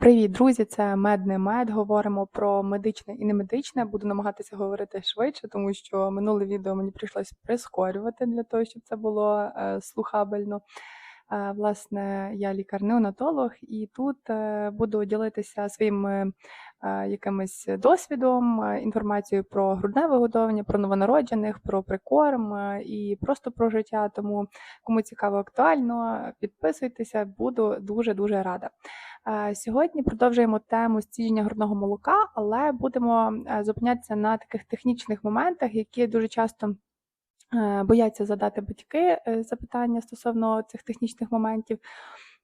Привіт, друзі! Це мед не мед. Говоримо про медичне і немедичне. Буду намагатися говорити швидше, тому що минуле відео мені прийшлось прискорювати для того, щоб це було е, слухабельно. Власне, я лікар-неонатолог, і тут е, буду ділитися своїм е, якимось досвідом, е, інформацією про грудне вигодовування, про новонароджених, про прикорм і просто про життя. Тому кому цікаво актуально, підписуйтеся, буду дуже дуже рада. Сьогодні продовжуємо тему стіження грудного молока, але будемо зупинятися на таких технічних моментах, які дуже часто бояться задати батьки е, запитання стосовно цих технічних моментів.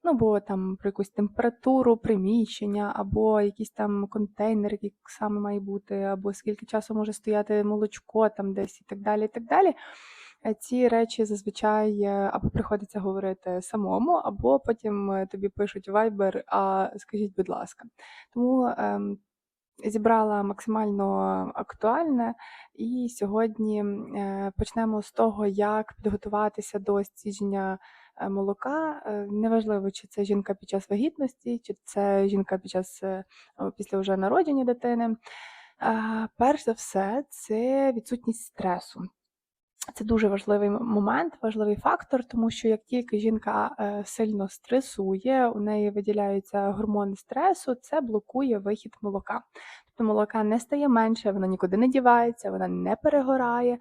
Ну, бо там про якусь температуру приміщення, або якийсь там контейнер, який саме має бути, або скільки часу може стояти молочко там десь і так далі. і так далі. Е, Ці речі зазвичай е, або приходиться говорити самому, або потім е, тобі пишуть Viber, а скажіть, будь ласка. Тому ем, зібрала максимально актуальне, і сьогодні е, почнемо з того, як підготуватися до стіження е, молока. Е, Неважливо, чи це жінка під час вагітності, чи це жінка під час після вже народження дитини. Перш за все, це відсутність стресу. Це дуже важливий момент, важливий фактор, тому що як тільки жінка е, сильно стресує, у неї виділяються гормони стресу, це блокує вихід молока. Тобто молока не стає менше, воно нікуди не дівається, вона не перегорає.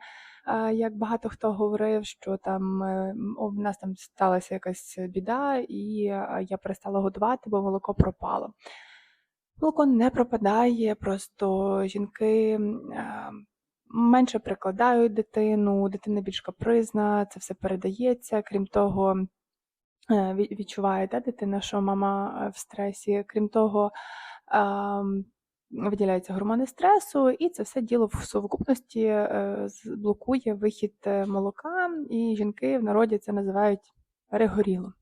Як багато хто говорив, що там е, в нас там сталася якась біда, і е, я перестала годувати, бо молоко пропало. Молоко не пропадає, просто жінки менше прикладають дитину, дитина більш капризна, це все передається. Крім того, е, відчуває да, дитина, що мама е, в стресі. Крім того, виділяються гормони стресу, і це все діло в совокупності е, блокує вихід молока, і жінки в народі це називають перегоріло.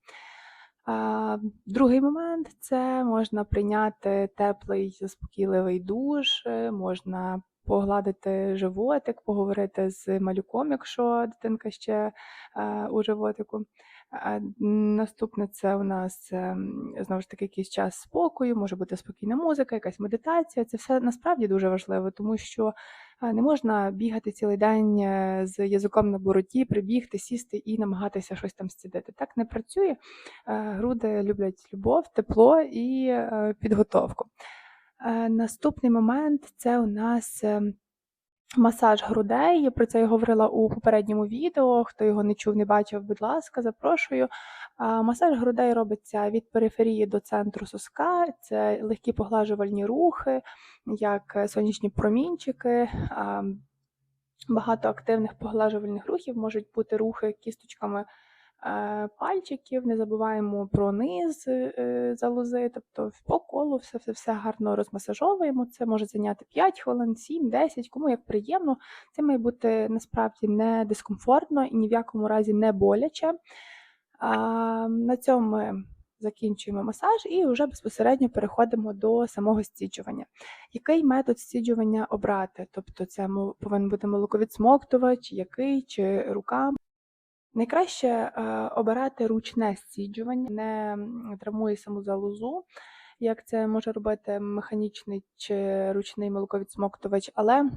Другий момент це можна прийняти теплий заспокійливий душ, е, можна погладити животик, поговорити з малюком, якщо дитинка ще е, у животику. Наступне це у нас ем, знову ж таки якийсь час спокою, може бути спокійна музика, якась медитація. Це все насправді дуже важливо, тому що е, не можна бігати цілий день е, з язиком на бороді, прибігти, сісти і намагатися щось там зцідити. Так не працює. Е, Груди люблять любов, тепло і е, підготовку. Наступний момент це у нас масаж грудей. Про це я говорила у попередньому відео. Хто його не чув, не бачив, будь ласка, запрошую. Масаж грудей робиться від периферії до центру соска. Це легкі поглажувальні рухи, як е, сонячні промінчики. Багато активних поглажувальних рухів можуть бути рухи кісточками е, пальчиків. Не забуваємо про низ е, залози, тобто по колу все, все, все гарно розмасажовуємо. Це може зайняти 5 хвилин, 7, 10, кому як приємно. Це має бути насправді не дискомфортно і ні в якому разі не боляче. На цьому ми закінчуємо масаж і вже безпосередньо переходимо до самого стіджування. Який метод стіджування обрати? Тобто це повинен бути молоковідсмоктувач, який чи рука. Найкраще е, обирати ручне стіджування, не травмує саму залозу, як це може робити механічний чи ручний молоковідсмоктувач, але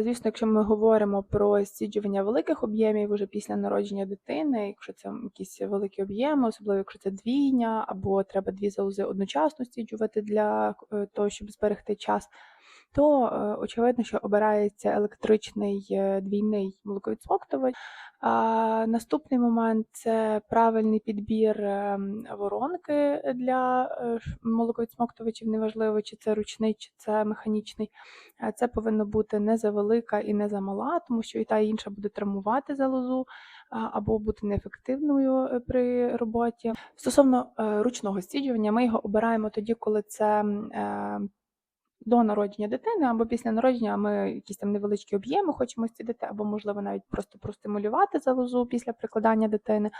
Звісно, якщо ми говоримо про зціджування великих об'ємів уже після народження дитини, якщо це якісь великі об'єми, особливо якщо це двійня, або треба дві залози одночасно стіджувати для е, того, щоб зберегти час, то е, очевидно, що обирається електричний е, двійний молоковідсмоктувач. Наступний момент це правильний підбір ем, воронки для е, молоковідсмоктувачів, неважливо, чи це ручний, чи це механічний. Е, Це повинно бути не завелика і не замала, тому що і та і інша буде травмувати залозу або бути неефективною е, при роботі. Стосовно е, ручного стіджування, ми його обираємо тоді, коли це е, до народження дитини або після народження ми якісь там невеличкі об'єми хочемо стідити, або, можливо, навіть просто простимулювати залозу після прикладання дитини.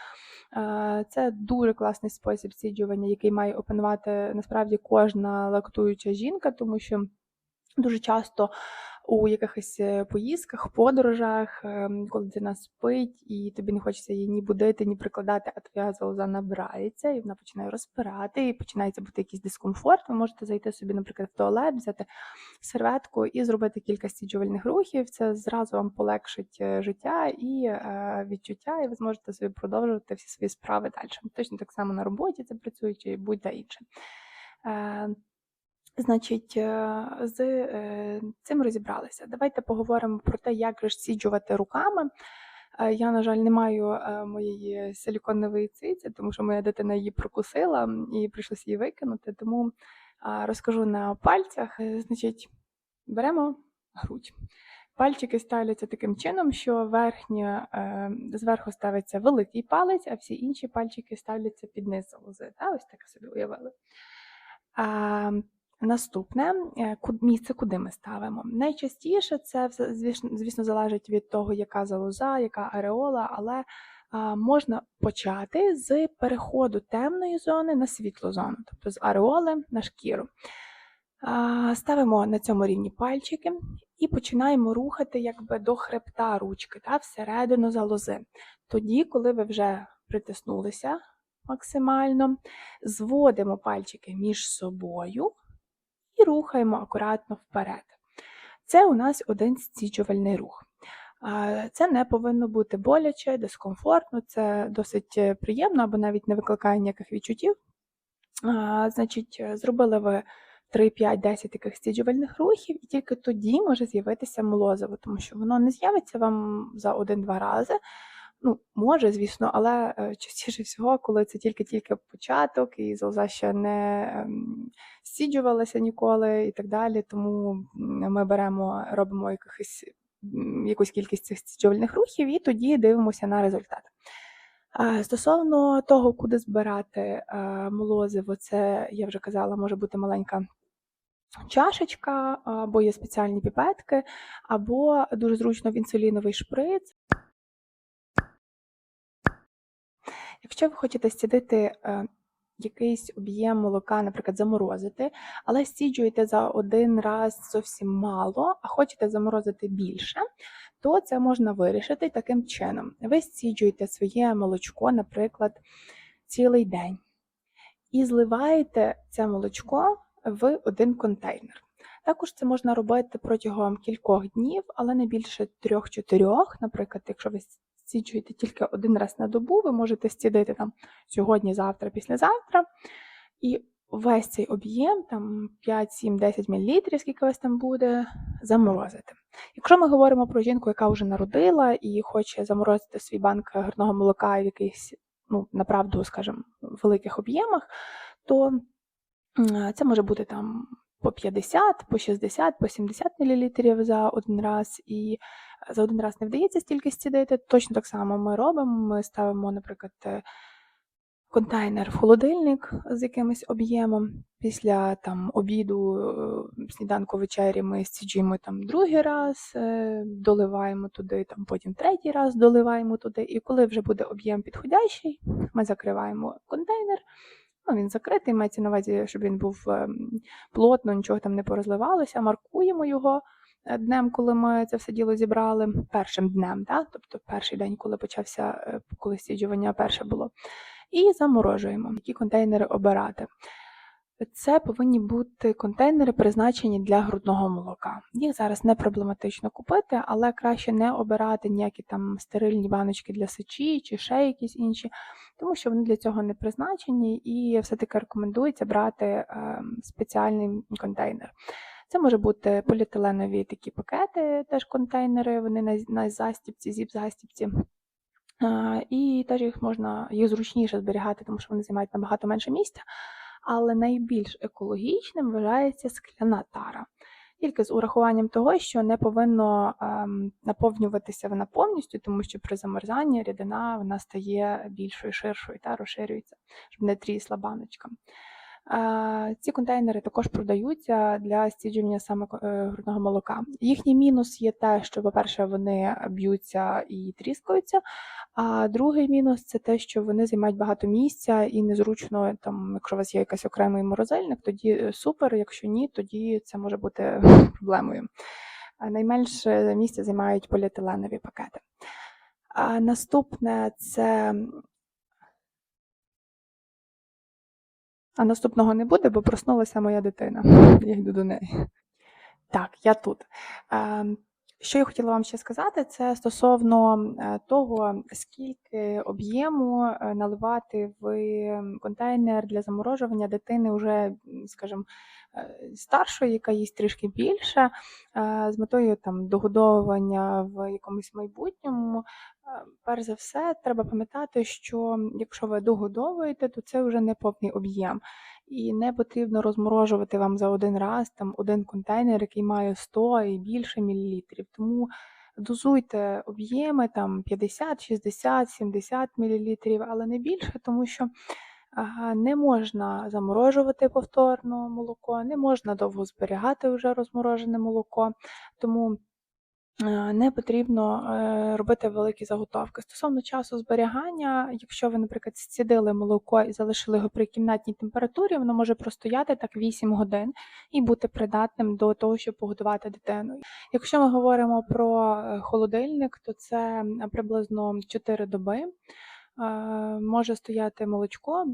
Е, Це дуже класний спосіб стіджування, який має опанувати насправді кожна лактуюча жінка, тому що Дуже часто у якихось е, поїздках, подорожах, ем, коли дитина спить, і тобі не хочеться її ні будити, ні прикладати, а твоя залоза набирається, і вона починає розпирати, і починається бути якийсь дискомфорт. Ви можете зайти собі, наприклад, в туалет, взяти серветку і зробити кілька стіджувальних рухів. Це зразу вам полегшить е, життя і е, відчуття, і ви зможете собі продовжувати всі свої справи далі. Точно так само на роботі це працює чи будь-де інше. Значить, е, з е, цим розібралися. Давайте поговоримо про те, як же ж сіджувати руками. Е, Я, на жаль, не маю моєї силіконової циці, тому що моя дитина її прокусила і прийшлося її викинути. Тому розкажу на пальцях. Значить, беремо грудь. Пальчики ставляться таким чином, що верхня, е, зверху ставиться великий палець, а всі інші пальчики ставляться під низ залози. Ось так собі уявили. Наступне е, місце, куди ми ставимо. Найчастіше це звісно, залежить від того, яка залоза, яка ареола, але можна почати з переходу темної зони на світлу зону, тобто з ареоли на шкіру. Ставимо на цьому рівні пальчики і починаємо рухати якби до хребта ручки, та, всередину залози. Тоді, коли ви вже притиснулися максимально, зводимо пальчики між собою і рухаємо акуратно вперед. Це у нас один стіджувальний рух. Це не повинно бути боляче, дискомфортно, це досить е, приємно або навіть не викликає ніяких відчуттів. Значить, е, зробили ви 3, 5, 10 таких стіджувальних рухів, і тільки тоді може з'явитися молозиво, тому що воно не з'явиться вам за один-два рази. Ну, може, звісно, але е, частіше всього, коли це тільки-тільки початок, і залоза ще не ем, стіджувалася ніколи і так далі. Тому ми беремо, робимо якихось, якусь кількість цих стіджувальних рухів, і тоді дивимося на результат. Стосовно того, куди збирати е, молозиво, це я вже казала, може бути маленька чашечка, або є спеціальні піпетки, або дуже зручно в інсуліновий шприц. Якщо ви хочете стідити е, якийсь об'єм молока, наприклад, заморозити, але стіджуєте за один раз зовсім мало, а хочете заморозити більше, то це можна вирішити таким чином. Ви стіджуєте своє молочко, наприклад, цілий день, і зливаєте це молочко в один контейнер. Також це можна робити протягом кількох днів, але не більше трьох-чотирьох. Наприклад, якщо ви стіджуєте тільки один раз на добу, ви можете стідити там сьогодні, завтра, післязавтра. І весь цей об'єм, там 5, 7, 10 мл, скільки вас там буде, заморозити. Якщо ми говоримо про жінку, яка вже народила і хоче заморозити свій банк гарного молока в якихось, ну, направду, скажімо, великих об'ємах, то це може бути там по 50, по 60, по 70 мл за один раз, і за один раз не вдається стільки стідити. Точно так само ми робимо. Ми ставимо, наприклад, е, контейнер в холодильник з якимось об'ємом. Після там обіду, е, сніданку, вечері ми стіджуємо там другий раз, е, доливаємо туди, там потім третій раз доливаємо туди. І коли вже буде об'єм підходящий, ми закриваємо контейнер. Ну, він закритий, мається на увазі, щоб він був ем, плотно, нічого там не порозливалося. Маркуємо його днем, коли ми це все діло зібрали, першим днем, да? тобто перший день, коли почався, е, коли стіджування перше було. І заморожуємо, які контейнери обирати. Це повинні бути контейнери, призначені для грудного молока. Їх зараз не проблематично купити, але краще не обирати ніякі там стерильні баночки для сечі чи ще якісь інші, тому що вони для цього не призначені, і все-таки рекомендується брати е, спеціальний контейнер. Це може бути поліетиленові такі пакети, теж контейнери, вони на, на застіпці, зіп-застіпці. І теж їх можна їх зручніше зберігати, тому що вони займають набагато менше місця. Але найбільш екологічним вважається скляна тара. Тільки з урахуванням того, що не повинно ем, наповнюватися вона повністю, тому що при замерзанні рідина вона стає більшою, ширшою та розширюється, щоб не трісла баночка. Ці контейнери також продаються для стіджування саме е, грудного молока. Їхній мінус є те, що, по-перше, вони б'ються і тріскаються. А другий мінус це те, що вони займають багато місця і незручно, там, якщо у вас є якийсь окремий морозильник, тоді е, супер. Якщо ні, тоді це може бути проблемою. найменше місця займають поліетиленові пакети. А наступне це. А наступного не буде, бо проснулася моя дитина. Я йду до неї. Так, я тут. Що я хотіла вам ще сказати, це стосовно е, того, скільки об'єму е, наливати в контейнер для заморожування дитини вже, скажімо, е, старшої, яка їсть трішки більше, з метою там догодовування в якомусь майбутньому. Перш за все, треба пам'ятати, що якщо ви догодовуєте, то це вже не повний об'єм. І не потрібно розморожувати вам за один раз там один контейнер, який має 100 і більше мілілітрів. Тому дозуйте об'єми там 50, 60, 70 мілілітрів, але не більше, тому що не можна заморожувати повторно молоко, не можна довго зберігати вже розморожене молоко. Тому не потрібно е, робити великі заготовки. Стосовно часу зберігання, якщо ви, наприклад, зцідили молоко і залишили його при кімнатній температурі, воно може простояти так 8 годин і бути придатним до того, щоб погодувати дитину. Якщо ми говоримо про е, холодильник, то це приблизно 4 доби. Може стояти молочко,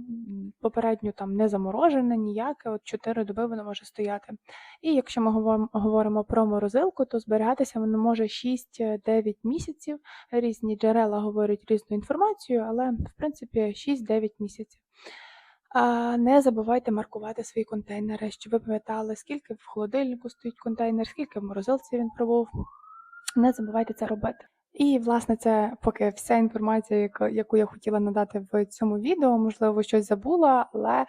попередньо там не заморожене, ніяке, от 4 доби воно може стояти. І якщо ми говоримо про морозилку, то зберігатися воно може 6-9 місяців. Різні джерела говорять різну інформацію, але в принципі 6-9 місяців. Не забувайте маркувати свої контейнери, щоб ви пам'ятали, скільки в холодильнику стоїть контейнер, скільки в морозилці він пробув. Не забувайте це робити. І, власне, це поки вся інформація, яку я хотіла надати в цьому відео. Можливо, щось забула, але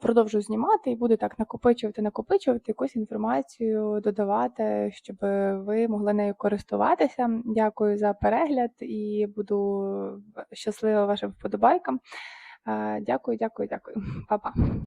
продовжую знімати і буду так накопичувати, накопичувати якусь інформацію, додавати, щоб ви могли нею користуватися. Дякую за перегляд і буду щаслива вашим вподобайкам. Дякую, дякую, дякую, Па-па.